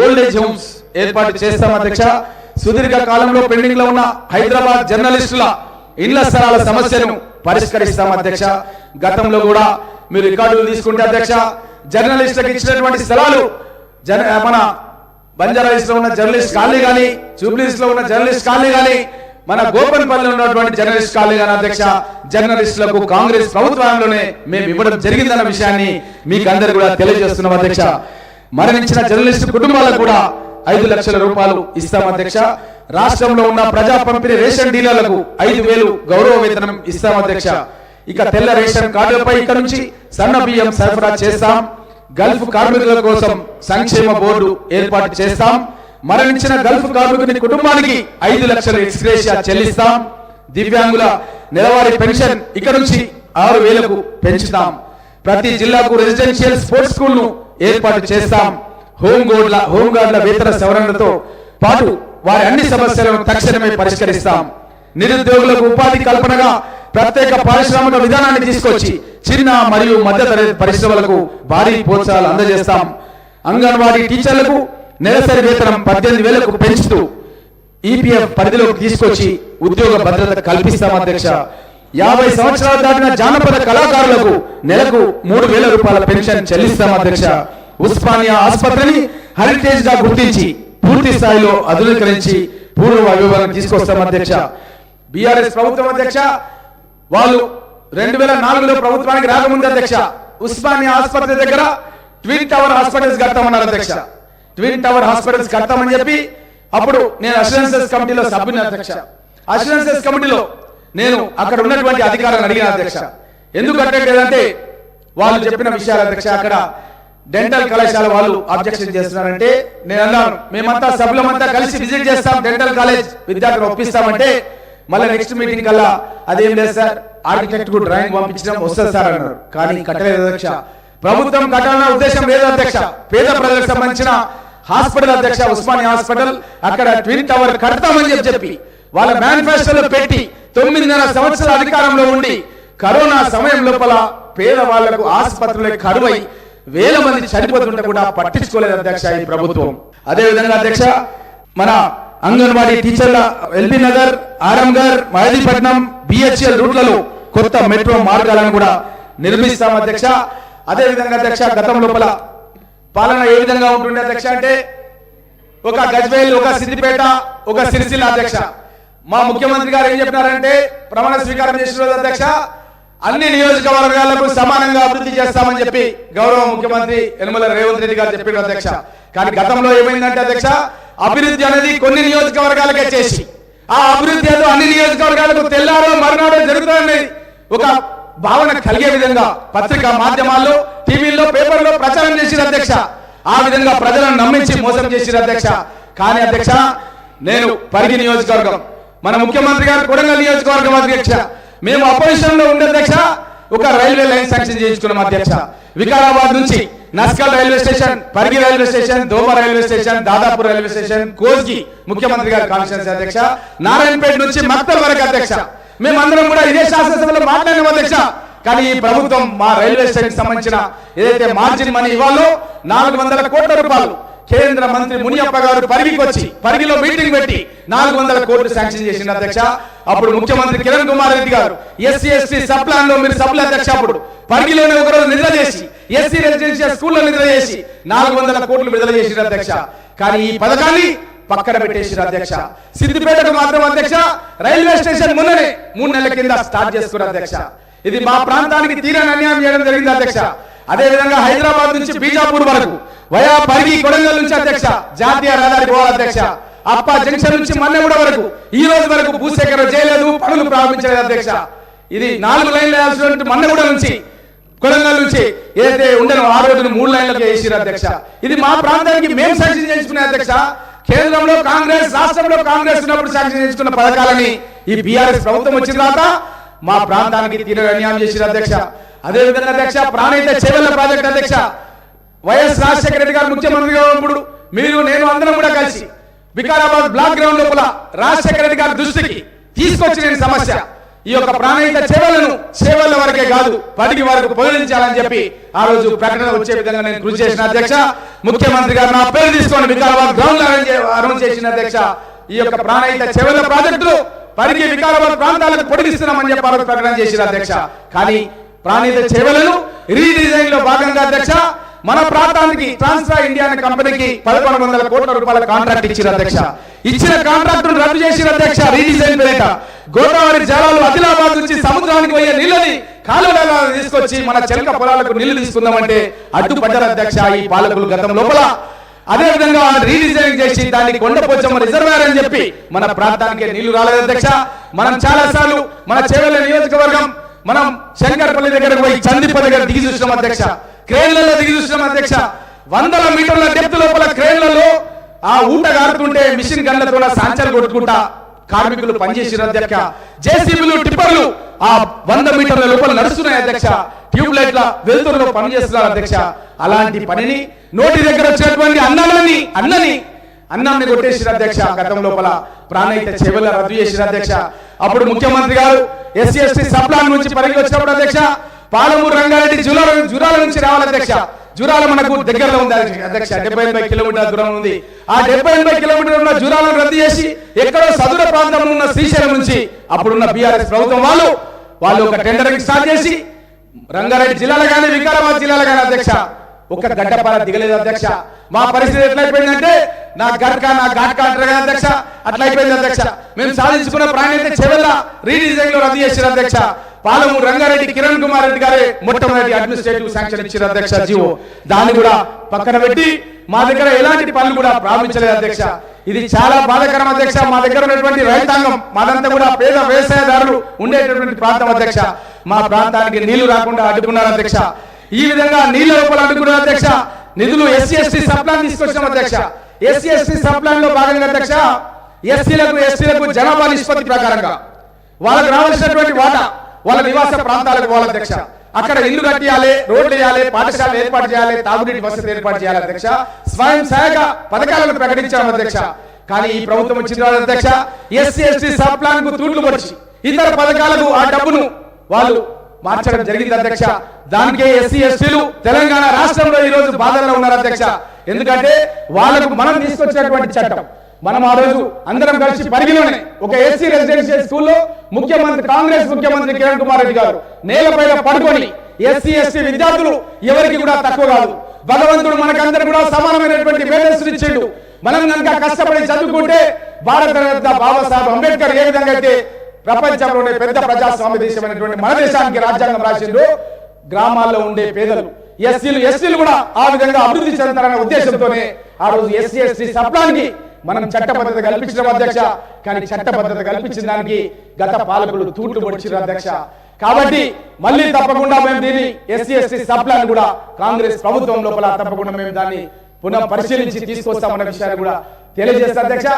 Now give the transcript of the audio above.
Old age homes ఏర్పాటు చేస్తాం అధ్యక్ష. సుదీర్ఘ కాలంలో పెండింగ్లో ఉన్న హైదరాబాద్ జర్నలిస్టుల ఇళ్ళ స్థలాల సమస్యను పరిష్కరిస్తాం అధ్యక్ష. గతంలో కూడా మీరు రికార్డులు తీసుకుంటే అధ్యక్ష జర్నలిస్టులకు ఇచ్చినటువంటి స్థలాలు జన మన బంజారాహిల్స్లో ఉన్న జర్నలిస్ట్ కాలనీ కానీ జూబ్లీస్లో ఉన్న జర్నలిస్ట్ కాలనీ కానీ మన గోపన్పల్లిలో ఉన్నటువంటి జర్నలిస్ట్ కాలనీ కానీ అధ్యక్ష జర్నలిస్టులకు కాంగ్రెస్ ప్రభుత్వంలోనే మేము ఇవ్వడం జరిగిందన్న విషయాన్ని మీకు అందరు కూడా తెలియజేస్తున్నాం అధ్యక్ష. మరణించిన జర్నలిస్టు కుటుంబాలకు కూడా ఐదు లక్షల రూపాయలు ఇస్తాం అధ్యక్ష. రాష్ట్రంలో ఉన్న ప్రజా పంపిణీ రేషన్ డీలర్లకు ఐదు వేలు గౌరవ వేతనం ఇస్తాం అధ్యక్ష. ఇక తెల్ల రేషన్ కార్డులపై ఇక్కడ నుంచి సన్న బియ్యం సరఫరా చేస్తాం. గల్ఫ్ కార్మికుల కోసం సంక్షేమ బోర్డు ఏర్పాటు చేస్తాం. మరణించిన గల్ఫ్ కార్మికుని కుటుంబానికి ఐదు లక్షల ఎక్స్గ్రేషియా చెల్లిస్తాం. దివ్యాంగుల నెలవారీ పెన్షన్ ఇక నుంచి ఆరు వేలకు పెంచుతాం. ప్రతి జిల్లాకు రెసిడెన్షియల్ స్పోర్ట్స్ స్కూల్ను ఏర్పాటు చేస్తాం. హోం గార్డుల హోం గార్డుల వేతన సవరణలతో పాటు వారి అన్ని సమస్యలను తక్షణమే పరిష్కరిస్తాం. నిరుద్యోగులకు ఉపాధి కల్పనగా ప్రత్యేక పారిశ్రామిక విధానాన్ని తీసుకొచ్చి చిన్న మరియు మధ్యతరగతి పరిశ్రమలకు భారీ ప్రోత్సాహాలు అందజేస్తాం. అంగన్వాడీ టీచర్లకు నెలసరి వేతనం పద్దెనిమిది వేలకు పెంచుతూ ఈపీఎఫ్ పరిధిలోకి తీసుకొచ్చి ఉద్యోగ భద్రత కల్పిస్తాం అధ్యక్ష. యాభై సంవత్సరాలు దాటిన జానపద కళాకారులకు నెలకు మూడు వేల రూపాయల పెన్షన్ చెల్లిస్తాం అధ్యక్ష. ఉస్మానియా ఆసుపత్రిని హెరిటేజ్గా గుర్తించి పూర్తి స్థాయిలో ఆధునీకరించి పూర్వ వైభవం తీసుకొస్తాం అధ్యక్ష. బీఆర్ఎస్ ప్రభుత్వం అధ్యక్ష వాళ్ళు రెండు వేల నాలుగులో ప్రభుత్వానికి రాకముందు అధ్యక్ష ఉస్మానియా ఆసుపత్రి దగ్గర ట్విన్ టవర్ హాస్పిటల్స్ కడతామన్నారు అధ్యక్ష. ట్విన్ టవర్ హాస్పిటల్స్ కడతామని చెప్పి అప్పుడు నేను అష్యూరెన్సెస్ కమిటీలో సభ్యుని అధ్యక్ష. అష్యూరెన్సెస్ కమిటీలో నేను అక్కడ ఉన్నటువంటి అధికారులను అడిగిన అధ్యక్ష. ఎందుకు కట్టలేదంటే వాళ్ళు చెప్పిన విషయాలు అధ్యక్ష అక్కడ డెంటల్ కళాశాల వాళ్ళు అబ్జెక్షన్ చేస్తున్నారంటే నేను అన్నాను మేమంతా సభ్యులమంతా కలిసి విజిట్ చేస్తాం డెంటల్ కాలేజ్ విద్యార్థులు ఒప్పిస్తామంటే మళ్ళీ నెక్స్ట్ మీటింగ్ కల్లా అదేం లేదు సార్ ఆర్కిటెక్ట్కు డ్రాయింగ్ పంపించడం వస్తుంది సార్ అన్నారు. కానీ కట్టలేదు అధ్యక్ష. ప్రభుత్వం కట్టాలన్న ఉద్దేశం లేదు అధ్యక్ష. పేద ప్రజలకు సంబంధించిన హాస్పిటల్ అధ్యక్ష ఉస్మానియా హాస్పిటల్ అక్కడ ట్విన్ టవర్ కడతామని చెప్పి వాళ్ళ మేనిఫెస్టోలో పెట్టి తొమ్మిదిన్నర సంవత్సరాల అధికారంలో ఉండి కరోనా సమయం లోపల పేదవాళ్ళకు ఆసుపత్రులే కరువై వేల మంది చనిపోతుంటే కూడా పట్టించుకోలేదు అధ్యక్ష ఈ ప్రభుత్వం. అదే విధంగా అధ్యక్ష మన అంగన్వాడీ టీచర్ల L B Nagar Aramghar Mehdipatnam BHEL రూట్లలో కొత్త మెట్రో మార్గాలను కూడా నిర్మిస్తాం అధ్యక్ష. అదే విధంగా అధ్యక్ష గతం లోపల పాలన ఏ విధంగా ఉంటుండే అధ్యక్ష అంటే ఒక గజ్వేల్ ఒక సిద్దిపేట ఒక సిరిసిల్ల అధ్యక్ష. మా ముఖ్యమంత్రి గారు ఏం చెప్పారంటే ప్రమాణ స్వీకారం చేసిన రోజు అధ్యక్ష అన్ని నియోజకవర్గాలకు సమానంగా అభివృద్ధి చేస్తామని చెప్పి గౌరవ ముఖ్యమంత్రి యనమల రేవంత్ రెడ్డి గారు చెప్పిన అధ్యక్ష. కానీ గతంలో ఏమైందంటే అధ్యక్ష అభివృద్ధి అనేది కొన్ని నియోజకవర్గాలకే చేసి ఆ అభివృద్ధి ఏదో అన్ని నియోజకవర్గాలకు తెల్లారో మరునాడో జరుగుతుందని ఒక భావన కలిగే విధంగా పత్రికా మాధ్యమాల్లో టీవీల్లో పేపర్లో ప్రచారం చేసిన అధ్యక్ష. ఆ విధంగా ప్రజలను నమ్మించి మోసం చేసిన అధ్యక్ష. కానీ అధ్యక్ష నేను పరిగి నియోజకవర్గం మన ముఖ్యమంత్రి గారు కొడంగల్ నియోజకవర్గం అధ్యక్ష. మేము అపోజిషన్లో ఉండే అధ్యక్ష ఒక రైల్వే లైన్ శాంక్షన్ చేయించుకున్నాం అధ్యక్ష. వికారాబాద్ నుంచి Naskal railway station Parigi railway station Doma railway station Dadapur railway station Kosgi ముఖ్యమంత్రి గారి కాన్ఫరెన్స్ అధ్యక్ష. నారాయణపేట నుంచి మక్తల్ వరకు అధ్యక్ష. మేమందరం కూడా ఇదే శాసనసభలో మాట్లాడినాం అధ్యక్ష. కానీ ఈ ప్రభుత్వం మా రైల్వే స్టేషన్ సంబంధించిన ఏదైతే మార్జిన్ మనీ ఇవ్వాలో నాలుగు వందల కోట్ల రూపాయలు కేంద్ర మంత్రి మునియప్ప గారు పరిగికి వచ్చి పరిగిలో మీటింగ్ పెట్టి నాలుగు వందల కోట్లు శాంక్షన్ చేసిన అధ్యక్ష. అప్పుడు ముఖ్యమంత్రి కిరణ్ కుమార్ రెడ్డి గారు ఎస్సీ ఎస్టీ సబ్ ప్లాన్లో మీరు సభ్యుల అధ్యక్ష అప్పుడు పరిగిలోనే ఒకరోజు నిద్ర చేసి ఎస్సీ రెసిడెన్షియల్ స్కూల్లో నిద్ర చేసి నాలుగు వందల కోట్లు విడుదల చేసిన అధ్యక్ష. కానీ ఈ పథకాన్ని పక్కన పెట్టేసిన అధ్యక్ష. సిద్దిపేటకు మాత్రం అధ్యక్ష రైల్వే స్టేషన్ మొన్ననే మూడు నెలల కింద స్టార్ట్ చేసుకున్న అధ్యక్ష. ఇది మా ప్రాంతానికి తీరని అన్యాయం చేయడం జరిగింది అధ్యక్ష. అదే విధంగా హైదరాబాద్ నుంచి బీజాపూర్ వరకు వయా పరిగి కొడంగల్ నుంచి అధ్యక్ష జాతీయ రహదారి పోవాలి అధ్యక్ష అప్ప జంక్షన్ నుంచి మన్నెగూడ వరకు ఈ రోజు వరకు భూసేకరణ చేయలేదు పనులు ప్రారంభించలేదు అధ్యక్ష. ఇది నాలుగు లైన్లు వేయాల్సినటువంటి మన్నెగూడ నుంచి కొడంగల్ నుంచి ఏదైతే ఉండను ఆ రోజును మూడు లైన్లకు వేసిరు అధ్యక్ష. ఇది మా ప్రాంతానికి మేము శాంక్షన్ చేసుకునే అధ్యక్ష. కేంద్రంలో కాంగ్రెస్ రాష్ట్రంలో కాంగ్రెస్ ఉన్నప్పుడు శాంక్షన్ చేసుకున్న పథకాలని ఈ బీఆర్ఎస్ ప్రభుత్వం వచ్చిన తర్వాత మా ప్రాంతానికి తీవ్ర అన్యాయం చేసిన అధ్యక్ష. అదే విధంగా అధ్యక్ష ప్రాణహిత చేవెళ్ళ ప్రాజెక్ట్ అధ్యక్ష వైఎస్ రాజశేఖర రెడ్డి గారు ముఖ్యమంత్రిగా ఉన్నప్పుడు మీరు నేను అందరం కూడా కలిసి వికారాబాద్ బ్లాక్ గ్రౌండ్ లోపల రాజశేఖర రెడ్డి గారి దృష్టికి తీసుకొచ్చిన సమస్య. ఈ యొక్క ప్రాణహిత సేవలను సేవల వరకే కాదు పడికి వరకు పొదిలించాలని చెప్పి ఆ రోజు ప్రకటన వచ్చే విధంగా నేను కృషి చేసిన అధ్యక్ష. ముఖ్యమంత్రి గారు నా పేరు తీసుకొని వికారాబాద్ గ్రౌండ్ అరేంజ్ చేసిన అధ్యక్ష. ఈ యొక్క ప్రాణహిత చెవుల ప్రాజెక్టులు పరిగి వికారాబాద్ ప్రాంతాలకు పొడిగిస్తున్నామని చెప్పి ఆ ప్రకటన చేసిన అధ్యక్ష. కానీ ప్రాణిత సేవలను రీడిజైన్లో భాగంగా అధ్యక్ష మన ప్రాంతానికి ట్రాన్స్ఫర్ ఇండియా అనే కంపెనీకి పదకొండు వందల కోట్ల రూపాయల కాంట్రాక్ట్ ఇచ్చిన అధ్యక్ష. ఇచ్చిన కాంట్రాక్ట్ రద్దు చేసిన అధ్యక్ష రీడిజైన్ పేరిట. గోదావరి జలాలు ఆదిలాబాద్ నుంచి సముద్రానికి పోయే నీళ్ళని కాలువలలో తీసుకొచ్చి మన చెలక పొలాలకు నీళ్ళు తీసుకుందామంటే అడ్డుపడ్డారు అధ్యక్ష ఈ పాలకులు గతం లోపల. అదే విధంగా రీడిజైన్ చేసి దాన్ని కొండపోచమ్మ రిజర్వేర్ అని చెప్పి మన ప్రాంతానికి నీళ్ళు రాలేదు అధ్యక్ష. మనం చాలా సార్లు మన చేవెళ్ళ నియోజకవర్గం మనం శంకర్పల్లి దగ్గర పోయి చందిప దగ్గర దిగి చూసినాం అధ్యక్ష. క్రేన్లలో దిగి చూసినాం అధ్యక్ష. వందల మీటర్ల డెప్త్ లోపల క్రేన్లలో ఆ ఊట గారుతుంటే మిషన్ గన్లతో సాంచాలు కొట్టుకుంటా కార్మికులు పనిచేసిన అధ్యక్ష. జేసీబీలు టిప్పర్లు ఆ వంద మీటర్ల లోపల నడుస్తున్నాయి అధ్యక్ష. ట్యూబ్ లైట్ల వెలుతురులో పనిచేస్తున్నారు అధ్యక్ష. అలాంటి పనిని నోటి దగ్గర వచ్చినటువంటి అన్నాలని అన్నని. అన్నాన్ని కొట్టేసిన అధ్యక్ష గతం లోపల. ప్రాణహిత చెవుల రద్దు చేసిన అధ్యక్ష. అప్పుడు ముఖ్యమంత్రి గారు ఎస్సీ ఎస్టీ సప్లాన్ నుంచి పరిగి వచ్చినప్పుడు అధ్యక్ష పాలమూరు రంగారెడ్డి జురాల జురాల నుంచి రావాలి అధ్యక్ష. జురాల మనకు దగ్గరలో ఉంది అధ్యక్ష డెబ్బై ఎనభై కిలోమీటర్ల దూరం ఉంది. ఆ డెబ్బై ఎనభై కిలోమీటర్ల ఉన్న జురాలను రద్దు చేసి ఎక్కడో సదుర ప్రాంతంలో ఉన్న శ్రీశైలం నుంచి అప్పుడున్న బీఆర్ఎస్ ప్రభుత్వం వాళ్ళు వాళ్ళు ఒక టెండరింగ్ స్టార్ట్ చేసి రంగారెడ్డి జిల్లాలో కానీ వికారాబాద్ జిల్లాలో కానీ అధ్యక్ష ఒక్క గడ్డపార దిగలేదు అధ్యక్ష. మా పరిస్థితి ఎట్లయిపోయిందంటే నా గడ్క నా ఘాట్కా అంటారు కదా అధ్యక్ష. అట్లయిపోయింది అధ్యక్ష. మేము సాధించుకున్న ప్రాణ్యత చెవెల్ల రీడిజైన్లో రద్దు చేసిన అధ్యక్ష. పాలమూరు రంగారెడ్డి కిరణ్ కుమార్ రెడ్డి గారే మొట్టమొదటి అడ్మినిస్ట్రేటివ్ శాంక్షన్ ఇచ్చిన అధ్యక్ష జీవో. దాన్ని కూడా పక్కన పెట్టి మా దగ్గర ఎలాంటి పనులు కూడా ప్రారంభించలేదు అధ్యక్ష. ఇది చాలా బాధకరం అధ్యక్ష. మా దగ్గర ఉన్నటువంటి రైతాంగం మాదంతా కూడా పేద వ్యవసాయదారులు ఉండేటటువంటి ప్రాంతం అధ్యక్ష. మా ప్రాంతానికి నీళ్ళు రాకుండా అడ్డుకున్నారు అధ్యక్ష. ఈ విధంగా నీళ్ళ లోపల అడ్డుకున్నారు అధ్యక్ష నిధులు ఎస్సీ ఎస్టీ సప్లాన్ తీసుకొచ్చిన అధ్యక్ష. ఎస్సీ ఎస్టీ సప్లాన్లో భాగంగా అధ్యక్ష ఎస్సీలకు ఎస్టీలకు జనాభా నిష్పత్తి ప్రకారంగా వాళ్ళకు రావాల్సినటువంటి వాటా వాళ్ళ నివాస ప్రాంతాలకు పోవాలి అధ్యక్ష. అక్కడ ఇల్లు కట్టియాలి రోడ్లు వేయాలి పాఠశాలలు ఏర్పాటు చేయాలి తాగునీటి వసతి ఏర్పాటు చేయాలి అధ్యక్ష. స్వయం సహాయక పథకాలను ప్రకటించాము అధ్యక్ష. కానీ ఈ ప్రభుత్వం వచ్చిన అధ్యక్ష ఎస్సీ ఎస్టీ సబ్ ప్లాన్కు తూట్లు పొడిచి ఇతర పథకాలకు ఆ డబ్బును వాళ్ళు మార్చడం జరిగింది అధ్యక్ష. దానికే ఎస్సీ ఎస్టీలు తెలంగాణ రాష్ట్రంలో ఈ రోజు బాధల్లో ఉన్నారు అధ్యక్ష. ఎందుకంటే వాళ్ళకు మనం తీసుకొచ్చినటువంటి చట్టం. మనం ఆ రోజు అందరం కలిసి పరిగిలోనే ఒక ఎస్సీ రెసిడెన్షియల్ స్కూల్లో ముఖ్యమంత్రి కాంగ్రెస్ ముఖ్యమంత్రి కిరణ్ కుమార్ రెడ్డి గారు నేలపైన పడుకొని ఎస్సీ ఎస్టీ విద్యార్థులు ఎవరికి కూడా తక్కువ కాదు. భగవంతుడు మనకందరూ కూడా సమానమైనటువంటి మేధస్సులు ఇచ్చిండు మనం కనుక కష్టపడి చదువుకుంటే భారతరత్న బాబాసాహెబ్ అంబేద్కర్ ఏ విధంగా అయితే ప్రపంచంలోనే పెద్ద ప్రజాస్వామ్య దేశమైనటువంటి మన దేశానికి రాజ్యాంగం రాసిండు గ్రామాల్లో ఉండే పేదలు ఎస్సీలు ఎస్సీలు కూడా ఆ విధంగా అభివృద్ధి చెందుతారనే ఉద్దేశంతోనే ఆ రోజు ఎస్సీ ఎస్టీ సప్లానికి మనం చట్టబద్ధత కల్పించడం అధ్యక్ష. కానీ చట్టబద్ధత కల్పించిన దానికి గత పాలకులు తూట్లు పొడిచిన అధ్యక్ష. కాబట్టి మళ్ళీ తప్పకుండా మేము దీన్ని ఎస్సీ ఎస్టీ సప్లాన్ కూడా కాంగ్రెస్ ప్రభుత్వం లోపల తప్పకుండా మేము దాన్ని పునః పరిశీలించి తీసుకొస్తామన్న విషయాన్ని కూడా తెలియజేస్తా అధ్యక్ష.